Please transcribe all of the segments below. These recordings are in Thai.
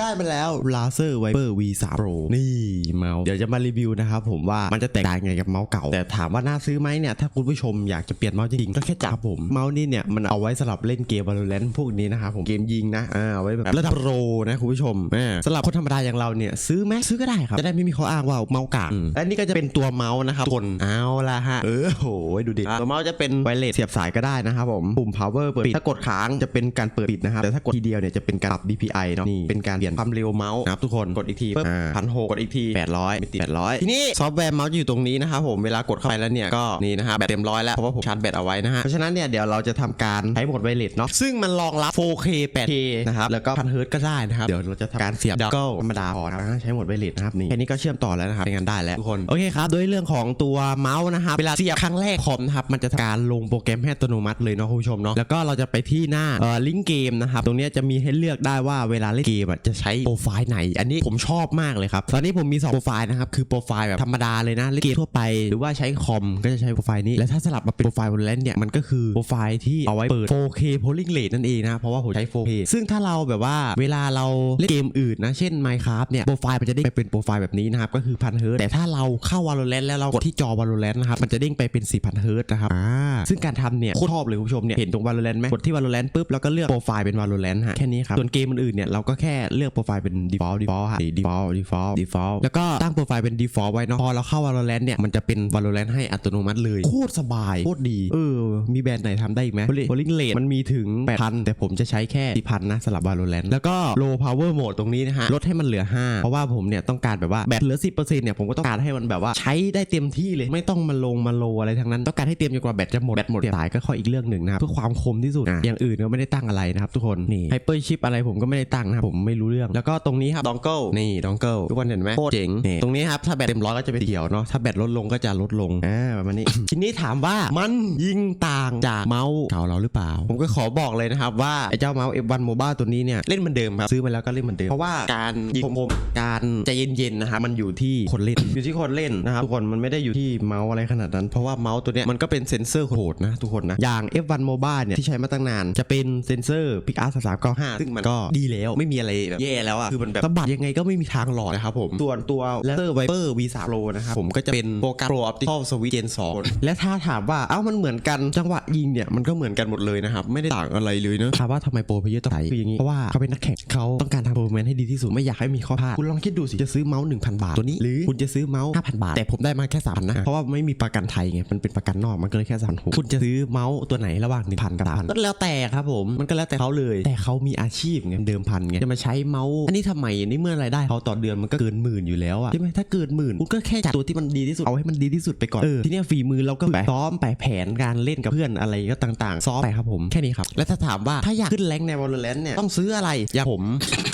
ได้มาแล้ว Razer Viper V3 Pro นี่เมาส์เดี๋ยวจะมารีวิวนะครับผมว่ามันจะแตกต่างไงกับเมาส์เก่า แต่ถามว่าน่าซื้อไหมเนี่ย ถ้าคุณผู้ชมอยากจะเปลี่ยนเมาส์จริงๆ ก็แค่จับผม เมาส์นี้เนี่ย มันเอาไว้สำหรับเล่นเกม Valorant พวกนี้นะครับผมเกมยิงนะอ่าเอาไว้แบบระดับโปรนะคุณผู้ชมอ่าสำหรับคนธรรมดาอย่างเราเนี่ย ซื้อไหมซื้อก็ได้ครับ จะได้ไม่มีข้ออ้างว่าเมาส์กากและนี่ก็จะเป็นตัวเมาส์นะครับคนเอาละฮะเออโหดูดิตัวเมาส์จะเป็นไวเลสเสียบสายก็ได้นะครับผมปุ่ม power เปิดถ้ากดค้างจะเป็นการเปิดปิดนะครับแต่ถ้ากดทีเดียวเนี่ยจะเป็นการปรับ DPI เนาะนี่เป็นการยนความเร็วเมาส์นะครับทุกคนกดอีกทีพันหกกดอีกที800ไม่ติด800ทีนี้ซอฟต์แวร์เมาส์จะอยู่ตรงนี้นะครับผมเวลากดเข้าไปแล้วเนี่ยก็นี่นะฮะแบตเต็มร้อยแล้วเพราะว่าผมชาร์จแบตเอาไว้นะฮะเพราะฉะนั้นเนี่ยเดี๋ยวเราจะทำการใช้โหมดไวเลสเนาะซึ่งมันรองรับ 4K 8K นะครับแล้วก็พันเฮิร์ตก็ได้นะครับเดี๋ยวเราจะทำการเสียบดับเกิลธรรมดาพอนะใช้โหมดไวเลสนะครับนี่แค่นี้ก็เชื่อมต่อแล้วนะครับใช้งานได้แล้วทุกคนโอเคครับโดยเรื่องของตัวเมาส์นะครับเวลาเสียบครั้งแรกคอมนะครับมันจะทำการลงโปรแกรมให้อัตโนมัติเลยเนาะคุณผู้ชมเนาะแล้วก็เราจะไปที่หน้าเอ่อลิงก์เกมนะครับตรงเนี้ยจะมีให้เลือกได้ว่าเวลาเล่นเกมอะจะใช้โปรไฟล์ไหน อันนี้ผมชอบมากเลยครับ ตอนนี้ผมมี 2 โปรไฟล์นะครับ คือโปรไฟล์แบบธรรมดาเลยนะเล่นเกมทั่วไป หรือว่าใช้คอมก็จะใช้โปรไฟล์นี้ และถ้าสลับมาเป็นโปรไฟล์บนแลนเนี่ย มันก็คือโปรไฟล์ที่เอาไว้เปิด 4K polling rate นั่นเองนะ เพราะว่าผมใช้ 4K ซึ่งถ้าเราแบบว่าเวลาเราเล่นเกมอื่นนะ เช่น Minecraft เนี่ย โปรไฟล์มันจะเด้งไปเป็นโปรไฟล์แบบนี้นะครับ ก็คือพันเฮิร์ตแต่ถ้าเราเข้า Valorant แล้วเรากดที่จอ Valorant นะครับ มันจะเด้งไปเป็น4,000เฮิร์ตนะครับ อ่า ซึ่งการทำเนี่ยโคตรชอบเลยคุณผู้ชมเนี่ย เห็นตรง Valorant ไหมกดที่ Valorant ปุ๊บแล้วก็เลือกโปรไฟล์เป็น Valorant ฮะ แค่นี้ครับ ส่วนเกมอื่นๆเนี่ยเราก็แค่เลือกอกโปรไฟล์เป็น default default ฮะ default default default แล้วก็ตั้งโปรไฟล์เป็น default ไว้เนาะพอเราเข้า Valorant เนี่ยมันจะเป็น Valorant ให้อัตโนมัติเลยโคตรสบายโคตรดีเออมีแบรนด์ไหนทำได้อีกไหม Polling Rate มันมีถึง 8,000 แต่ผมจะใช้แค่4,000นะสำหรับ Valorant แล้วก็ Low Power Mode ตรงนี้นะฮะลดให้มันเหลือ 5 เพราะว่าผมเนี่ยต้องการแบบว่าแบตเหลือ 10%เนี่ยผมก็ต้องการให้มันแบบว่าใช้ได้เต็มที่เลยไม่ต้องมาลงมาโลอะไรทั้งนั้นต้องการให้เต็มจนกว่าแบตจะหมดแบตหมดสายก็ค่อยอีกเรื่องหนึ่งนะครับเพื่อความคมที่สุดออย่างอื่นก็ไม่ได้ตั้งอะไรนะครับทุกคนนี่ Hyper Chip อะไรผมก็ไม่ได้ตั้งนะครับผมไม่รู้เรื่องแล้วก็ตรงนี้ครับ Dongle นี่ Dongle ทุกคนเห็นไหมโคตรเจ๋งนี่ตรงนี้ครับถ้าแบตเต็มร้อยก็จะเป็นเขียวเนาะถ้าแบตลดลงก็จะลดลงอ่าประมาณนี้ ทีนี้ถามว่ามันยิงต่างจากเมาส์เก่าเราหรือเปล่า ผมก็ขอบอกเลยนะครับว่าไอ้เจ้าเมาส์ F1 Mobile ตัวนี้เนี่ยเล่นเหมือนเดิมครับซื้อมาแล้วก็เล่นเหมือนเดิมเพราะว่าการยิงคมๆการใจเย็นๆนะครับมันอยู่ที่คนเล่นอยู่ที่คนเล่นนะครับทุกคนมันไม่ได้อยู่ที่เมาส์อะไรขนาดนั้น เพราะว่าเมาส์ตัวเนี้ยมันก็เป็นเซ็นเซอร์โหดนะทุกคนนะอย่าง F1 Mobile เนี่ยที่ใช้มาตั้งนานจะเป็นเซ็นเซอร์ PixArt 3395ซึ่งมันก็ดีแล้วไม่มีอะไรแบบแย่แล้วอะคือมันแบบสะบัดยังไงก็ไม่มีทางหลอดนะครับผมส่วนตัว Razer Viper V3 Pro นะครับผมก็จะเป็นโปรแกรม Pro Optical Switch Gen 2 และถ้าถามว่าเอ้ามันเหมือนกันจังหวะยิงเนี่ยมันก็เหมือนกันหมดเลยนะครับไม่ได้ต่างอะไรเลยเนอะถามว่าทำไมโปรเพลเยอร์ต้องใช้คืออย่างนี้เพราะว่าเขาเป็นนักแข่งเขาต้องการทำโปรแมนให้ดีที่สุดไม่อยากให้มีข้อพลาดคุณลองคิดดูสิจะซื้อเมาส์1,000 บาทตัวนี้หรือคุณจะซื้อเมาส์5,000 บาท แต่ผมได้มาแค่3,000นะเพราะว่าไม่มีประกันไทยไงมันเป็นประกันนอกมันก็เลยแค่3,000คุณจะซื้อเมาส์ตัวไหนระหว่าง1,000กับ3,000ก็แล้วแต่ครับผมมันก็แล้วแต่เขาเลย แต่เขามีอาชีพไงเดิมพันไงจะมาใช้เมาส์อันนี้ทำไมนี่เมื่อรายได้เขาต่อเดือนมันก็เกินหมื่นอยู่แล้วอะใช่ไหมถ้าเกินหมื่นคุณก็แค่จัดตัวที่มันดีที่สุดเอาให้มันดีที่สุดไปก่อนเออทีเนี้ยฝีมือเราก็ไปซ้อมไปแผนการเล่นกับเพื่อนอะไรก็ต่างๆ ซ้อมไปครับผมแค่นี้ครับและถ้าถามว่าถ้าอยากขึ้นแรงใน Valorant เนี่ยต้องซื้ออะไรอย่างผม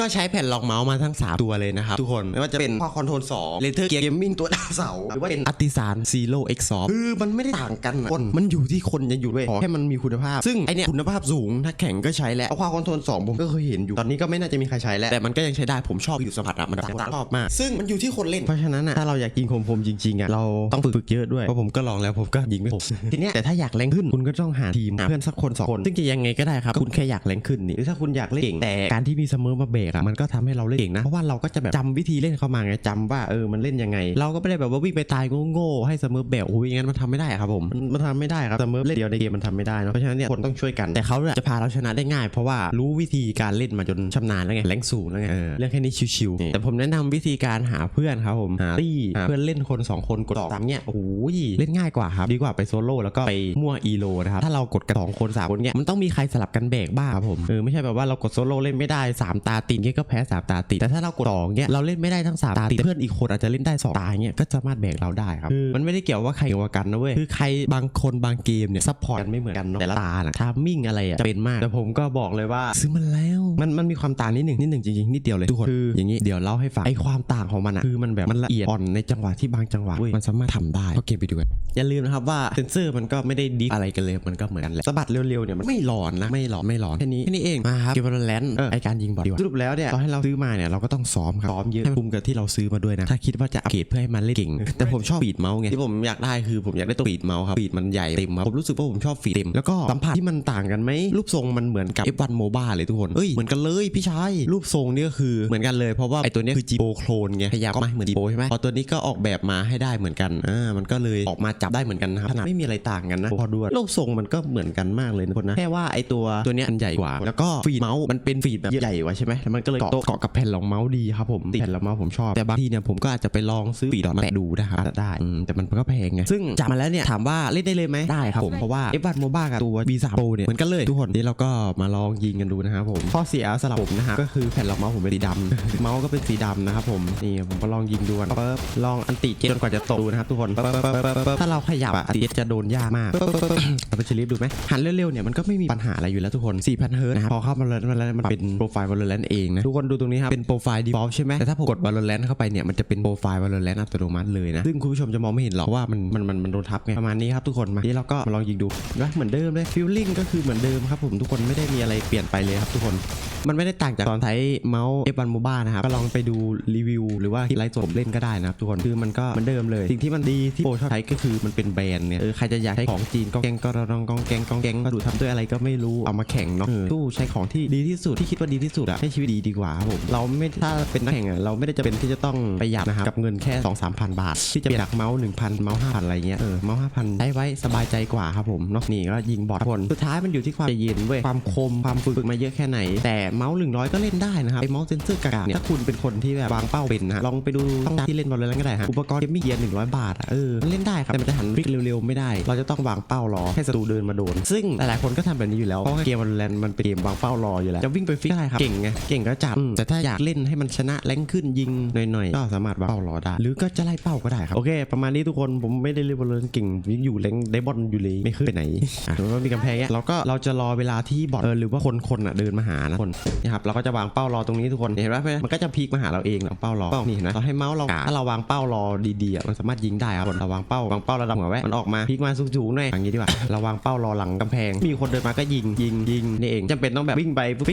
ก็ใช้แผ่นรองเมาส์มาทั้ง 3 ตัวเลยนะครับทุกคนไม่ว่าจะเป็นพอคอนโทรล2เลเทอร์เกียร์เกมมิ่งตัวดาวเสาร์หรือว่าเป็นอัติสานซีโร่เอ็กซ์ซอคือมันไม่ได้ต่างกันอะคนมันอยู่ที่คนจะอยู่ด้วยขอแค่มันมีคุณภาพ ซึ่งไอเนี่ยคุณภาพสูงถ้าแข่งก็ใช้แล้วเอาความคอนโทรล2ผมก็เคยเห็นอยู่ตอนนี้ก็ไม่น่าจะมีใครใช้แล้วแต่มันก็ยังใช้ได้ผมชอบอยู่สัมผัสอะมันต่างชอบมาก ซึ่งมันอยู่ที่คนเล่น เพราะฉะนั้นอะถ้าเราอยากยิงคมๆจริงๆอะเราต้องฝึกเยอะด้วยเพราะผมก็ลองแล้วผมก็ยิงไม่คมทีเนี้ยแต่ถ้าอยากแรงขึ้นคุณก็ต้องหาทีมหาเพื่อนสักคนสองคนซึ่งจะยังไงก็ได้ครับคุณแค่อยากแรงขึ้นนี่หรือถ้าคุณอยากเล่นเก่งแต่การที่มีเสมอมาเบรกอะมันก็ทำให้เราเล่นเก่งนะเพราะว่าเราก็จะแบบจำวิธีเล่นเข้ามาไงจำว่าเออมันเล่นยังไง เราก็ไม่ได้แบบว่าวิ่งไปตายโง่ๆให้เสมอแบบโอ้ยงั้นมันทำไม่ได้ครับผมมันมันทำไม่ได้ครับเสมอเล่นเดียวในเกมมันทำไม่ได้เนอะเพราะฉะนั้นเนี่ยคนต้องช่วยกันแต่เขาเนี่ยจะพาเราชนะได้ง่าย เพราะว่ารู้วิธีการเล่นมาจนชำนาญแล้วไงแรงสูงแล้วไงเออเรื่องแค่นี้ชิวๆนี่แต่ผมแนะนำวิธีการหาเพื่อนครับผมหาตี้หาเพื่อนเล่นคนสองคนกดสามเนี่ยโอ้ยเล่นง่ายกว่าครับดีกว่าไปโซโล่แล้วก็ไปมั่วอีโลนะครับถ้าเรากดกันสองคนสามคนเนี่ยมันต้องมีใครสลับกันแบกบ้างครับผมเออไม่ใช่แบบว่าเรากดโซโล่เล่นไม่ได้สามตาติดเงี้ยก็แพ้สามตาติดแต่ถ้าเรากดสองเนี่ยเราเล่นไม่ได้ทั้งสามตาติดเพื่อนอีกคนอาจจะเล่นได้สองตาเงี้ยก็สามารถแบกเราได้ครับคือมันไม่ได้เกี่ยวว่าใครเก่งกว่ากันนะเว้ยคือใครบางคนบางเกมเนี่ยซัพพอร์ตกันไม่เหมือนกันเนาะแต่ละตานะทามมิ่งอะไรอะจะเป็นมากแต่ผมก็บอกเลยว่าซื้อมันแล้วมันมันมีความต่างนิดหนึ่งนิดหนึ่งจริงๆนิดเดียวเลยทุกคนคืออย่างนี้เดี๋ยวเล่าให้ฟังไอความต่างของมันอะคือมันแบบมันละเอียดอ่อนในจังหวะที่บางจังหวะเว้ยมันสามารถทำได้ก็เกมไปดูกันอย่าลืมนะครับว่าเซนเซอร์มันก็ไม่ได้ดิฟอะไรกันเลยมันก็เหมือนกันแหละสะบัดเร็วๆเนี่ยมันไม่หลอนนะไม่หลอนไม่หลอนแค่นี้แค่นี้เองมาครับเกมบอลแลนไอการยิงบอลดีกว่าสรุปแล้วเนี่ยตอนให้เราซื้อมาเนี่ยเราก็ต้องซ้อมครับซ้อมเยอะให้คุ้มกับที่เราซื้อมาด้วยนะถ้าคิดว่าจะอัปเกรดเพื่อให้มันเล่นเก่ง แต่ผมชอบฟีดเมาส์ไงที่ผมอยากได้คือผมอยากได้ตัวฟีดเมาส์ครับฟีดมันใหญ่เต็มครับผมรู้สึกว่าผมชอบฟีดเต็มแล้วก็สัมผัสที่มันต่างกันไหมรูปทรงมันเหมือนกับ F1 MOBA เลยทุกคนเอ้ยเหมือนกันเลยพี่ชายรูปทรงนี่ก็คือเหมือนกันเลยเพราะว่าไอตัวเนี้ยคือ G Pro Clone ไงพยายามก็มาเหมือน G Pro ใช่ไหมพอตัวนี้ก็ออกแบบมาให้ได้เหมือนกันอ่ามันก็เลยออกมาจับได้เหมือนกันนะครับขนาดไม่มีอะไรต่างกันนะพอดูรูปทรงมันก็เหมือนกันมากเลยนะคนนะแค่ว่าไอตัวตัวเนี้ยอันใหญ่กว่า แล้วก็ฟีดเมาส์มันเป็นฟีดแบบใหญ่กว่าใช่ไหมแล้วมันก็เลยเกาะเกาะกับแผ่นรองเมาส์ดีครับผมติดแผ่นรองเมาส์ผมชอบแต่บางทีเนี่ยผมก็อาจจะไปลองซื้อฟีดมาแปะดูนะครับได้อืมแต่มันก็แพงไงซึ่งจับมาแล้วเนี่ยถามว่าเล่นได้เลยไหมได้ครับผมเพราะว่า F1 MOBA กับตัว V3 Pro เนี่ยเหมือนกันเลยทุกคนนี่เราก็มาลองยิงกันดูนะครับผมข้อเสียสำหรับผมนะฮะก็คือแผ่นรองเมาส์ผมเป็นสีดำเมาส์ก็เป็นสีดำนะครับผมนี่ผมก็ลองยิงดูกันปึ๊บลองอันติเจ็ตจนกว่าจะตกดูนะครับทุกคนปึ๊บปึ๊บปึ๊บปึ๊บถ้าเราขยับอะอันติเจ็ตจะโดนยากมากปึ๊บปึ๊บเราไปชลิฟดูไหมหันเร็วๆเนี่ยมันก็ไม่มีปัญหาอะไรอยู่แล้วทุกคน4,000เฮิร์ตนะครับพอเข้ามาเลยมันแล้วมันเป็นโปรไฟล์ Valorant เองนะทุกคนดูตรงนี้ครับเป็นโปรไฟล์ default ใช่ไหมแต่ถ้าผมกด Valorant เข้าไปเนี่ยมันจะเป็นโปรไฟล์ Valorant อัตโนมัติเลยนะซึ่งคุณผู้ชมจะมองไม่เห็นหรอกว่ามันมันมันมันโดนทับไงประมาณนี้ครับทุกคนมาทีเราก็มาลองยิงดูนะเหมือนเดิมเลยฟีลลิ่งก็คือเหมือนเดิมครับผมทุกคนไม่ได้มีอะไรเปลี่ยนไปเลยครับทุกคน มันไม่ได้ต่างจากตอนใช้เมาส์ F1 MOBA นะครับ ก็ลองไปดูรีวิว หรือว่าไลฟ์สดผมเล่นก็ได้นะครับทุกคน คือมันก็มือนเดิมเลย สิ่งที่มันดีที่โปรชอบใช้ก็คือมันเป็นแบรนด์เนี่ย เออใครจะอยากใช้ของจีนก็แกงก็รองกองแกงกองแกงก็ดูทำด้วยอะไรก็ไม่รู้ เอามาแข่งเนาะตู้ใช้ของที่ดีที่สุดที่คิดว่าดีที่สุดอะให้ชีวิตดีดีกว่าครับผม เราไม่ถ้าเป็นนักแข่งอะเราไม่ได้จะเป็นที่จะต้องประหยัดนะครับกับเงินแค่2 3 0 0 0 บาท ที่จะเปลี่ยนจากเมาส์1,000เมาส์5,000อะไรเงี้ยเออเมาส์5,000ใช้ไว้สบายใจกว่าครับผมเนาะนี่ก็ยิงบอทคนสุดท้ายมันอยู่ที่ความใจเย็นเว้ยความคมความฝึกมาเยอะแค่ไหนแต่เมาส์100ก็เล่นได้นะครับไอเมาส์เซนเซอร์กากาเนี่ยถ้าคุณเป็นคนที่แบบวางเป้าเป็นนะฮะลองไปดูช่องที่เล่นบอลเลยก็ได้ฮะอุปกรณ์เกมมิ่งเกียร์100บาทอะเออมันเล่นได้ครับแต่มันจะหันวิกเร็วๆไม่ได้ เราจะต้องวางเป้ารอให้ศัตรูเดินมาโดน ซึ่งหลายๆคนก็ทำแบบนี้อยู่แล้วเพราะว่าเกมบอลแลนมันเป็นเกมวางเป้ารออยู่แล้วจะวิ่งไปฟิกได้ครับเก่งไงเก่งก็จับอืมแต่ถ้าอยากเล่นให้มันชนะแรงขึ้นยิงหน่อยๆก็สามารถวางเป้ารอได้ หรือก็จะไล่เป้าก็ได้ครับโอเค ประมาณนี้ทุกคนผมไม่ได้เล่นบอลเลนเก่งยังอยู่แรงไดบอลอยู่เลยไม่ขึ้นไปไหนอะถือว่ามีกำแพงเนี้ยเราก็เราจะรอเวลาที่บอทเออหรือว่าคนคนอะเดินมาหานะคนนี่ครับเราก็จะวางเป้ารอตรงนี้ทุกคนเห็นไหมมันก็จะพีกมาหาเราเองเราเป้ารอเป้านี่เห็นไหมเราให้เมาส์เราถ้าเราวางเป้ารอดีๆมันสามารถยิงได้ครับเราวางเป้าวางเป้าระดับหัวแวะมันออกมาพีกมาสูงๆหน่อยอย่างนี้ดีกว่าเราวางเป้ารอหลังกำแพง มีคนเดินมาก็ยิงยิงยิงนี่เองจำเป็นต้องแบบวิ่งไปปุ๊บ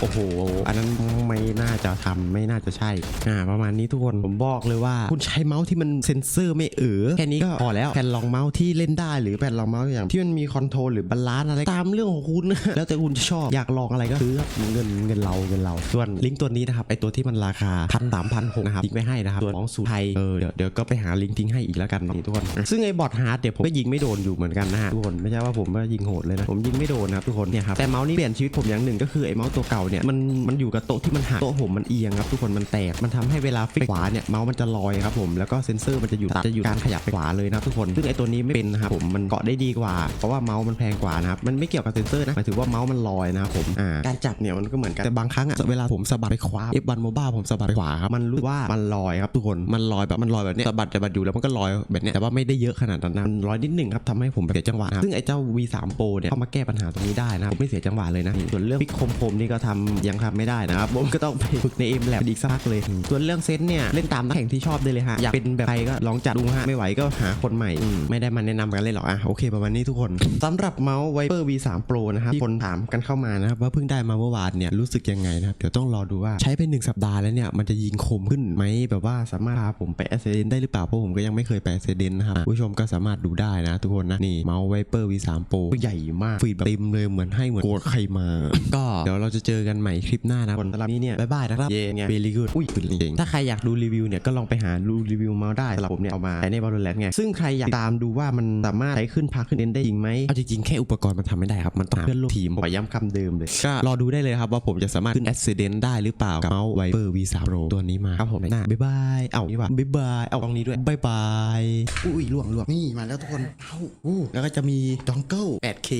โอ้โห อันนั้นไม่น่าจะทำไม่น่าจะใช่อ่าประมาณนี้ทุกคนผมบอกเลยว่า คุณใช้เมาส์ที่มันเซ็นเซอร์ไม่เออแค่นี้ก็พอแล้วแผ่นรองเมาส์ที่เล่นได้หรือแผ่นรองเมาส์อย่างที่มันมีคอนโทรลหรือบาลานซ์อะไรตามเรื่องของคุณ แล้วแต่คุณจะชอบอยากลองอะไรก็ซื้อครับเงินเงินเราเงินเรา ส่วนลิงก์ตัวนี้นะครับไอตัวที่มันราคาพันสามพันหกนะครับทิ้งไว้ให้นะครับส่วนของสูตรไทยเออเดี๋ยวเดี๋ยวก็ไปหาลิงก์ทิ้งให้อีกแล้วกันนี่ทุกคน ซึ่งไอบอทฮาร์ดเดี๋ยวผมก็ยิงไม่โดนอยู่เหมือนกันนะฮะทุกคนไม่ใช่ว่าผมว่ายิงโหดเลยนะผมยิงไม่โดนนะครับทุกคนเนี่ยครับแต่เมาส์นี่เปลี่ยนชีวิตผมอย่างหนึ่งก็คือไอเมาส์ตัวเก่าเนี่ยมันมันอยู่กับโต๊ะที่มันหักโต๊ะผมมันเอียงครับทุกคนมันแตกมันทำให้เวลาฟิกขวาเนี่ยเมาส์มันจะลอยครับผมแล้วก็เซนเซอร์มันจะอยู่จะอยู่การขยับไปขวาเลยนะทุกคนซึ่งไอตัวนี้ไม่เป็นนะครับผมมันเกาะได้ดีกว่าเพราะว่าเมาส์มันแพงกว่านะครับมันไม่เกี่ยวกับเซนเซอร์นะหมายถึงว่าเมาส์มันลอยนะครับผมอ่าการจับเนี่ยมันก็เหมือนกันแต่บางครั้งอะเวลาผมสะบัดไปขวา F1 Mobile ผมสะบัดไปขวาครับมันรู้ว่ามันลอยครับทุกคนมันลอยแบบมันลอยแบบเนี้ยสะบัดสะบัดอยู่แล้วมันก็ลอยแบบเนี้ยแต่ว่าไม่ได้เยอะขนาดนั้นนะมันลอยนิดหนึ่งครับทำให้ผมเสียจังหวะซึ่งไอ้เจ้า V3 Pro เนี่ยเข้ามาแก้ปัญหาตรงนี้ได้นะผมไม่เสียจังหวะเลยนะส่วนเรื่องพิกคมคมๆนี่ก็ทำยังทำไม่ได้นะครับผมก็ต้องไปฝึกในเอ็มแลบอีกสักพักเลยส่วนเรื่องเซนส์เนี่ยเล่นตามนักแข่งที่ชอบได้เลยฮะอยากเป็นแบบใครก็ลองจัดดูฮะไม่ไหวก็หาคนใหม่มไม่ได้มาแนะนำกันเลยหรอกอะโอเคประมาณนี้ทุกคนสำหรับเมาส์ Viper V3 Pro นะครับที่คนถามกันเข้ามานะครับว่าเพิ่งได้มาเมื่อวานเนี่ยรู้สึกยังไงนะครับเดี๋ยวต้องรอดูว่าใช้ไปหนึ่งสัปดาห์แล้วเนี่ยมันจะยิงคมขึ้นไหมแบบว่าสามารถพาผมไปแอสเซเดนได้หรือเปล่าเพราะผมก็ยังไม่เคยไปแอสเซเดนนะครับผู้ชมก็สามารถดูได้นะ ทุกคนนะนี่เมาส์ Viper V3 Pro ใหญ่มากฟีดแบบเต็มเลยเหมือนให้เหมือนโกรธใครมา ก็เดี๋ยวเราจะเจอกันใหม่คลิปหน้านะคนสำหรับนี้เนี่ยบ๊ายบายนะครับเย้ไงเบลีกูดอุ้ยขึ้นเองถ้าใครอยากดูรีวิวเนี่ยก็ลองไปหาดูรีวิวเมาส์ได้สำหรับผมเนี่ยเอามาใช้ในบอลลูนแลนไงซึ่งใครอยากตามดูว่ามันสามารถใช้ขึ้นพาขึ้นเอ็นได้จริงไหมเอาจริงๆแค่อุปกรณ์มันทำไม่ได้ครับมันต้องหาเพื่อนร่วมทีมผมย้ำคำเดิมเลยก็รอดูได้เลยครับว่าผมจะสามารถขึ้นแอสเซเดนได้หรือเปล่ากับเมาส์ Viper V3 Pro ตัวนี้มาครับผมหน้าบ๊ายบายเอ้านี่ว่าบ๊ายบายเอาตรงนี้ด้วยบ๊ายบายอุ้ยล่วงล่วงนี่มาแล้วทุกคนเอ้าอู้แล้วก็จะมีดองเกิล 8K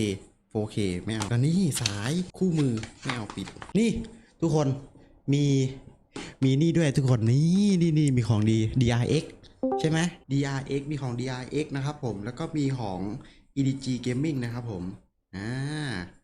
4K ไม่เอาแล้วนี่สายคู่มือไม่เอาปิด นี่ทุกคนมีมีนี่ด้วยทุกคนนี่นี่นี่มีของดี DRX ใช่ไหม DRX มีของ DRX นะครับผมแล้วก็มีของ EDG Gaming นะครับผมอ่า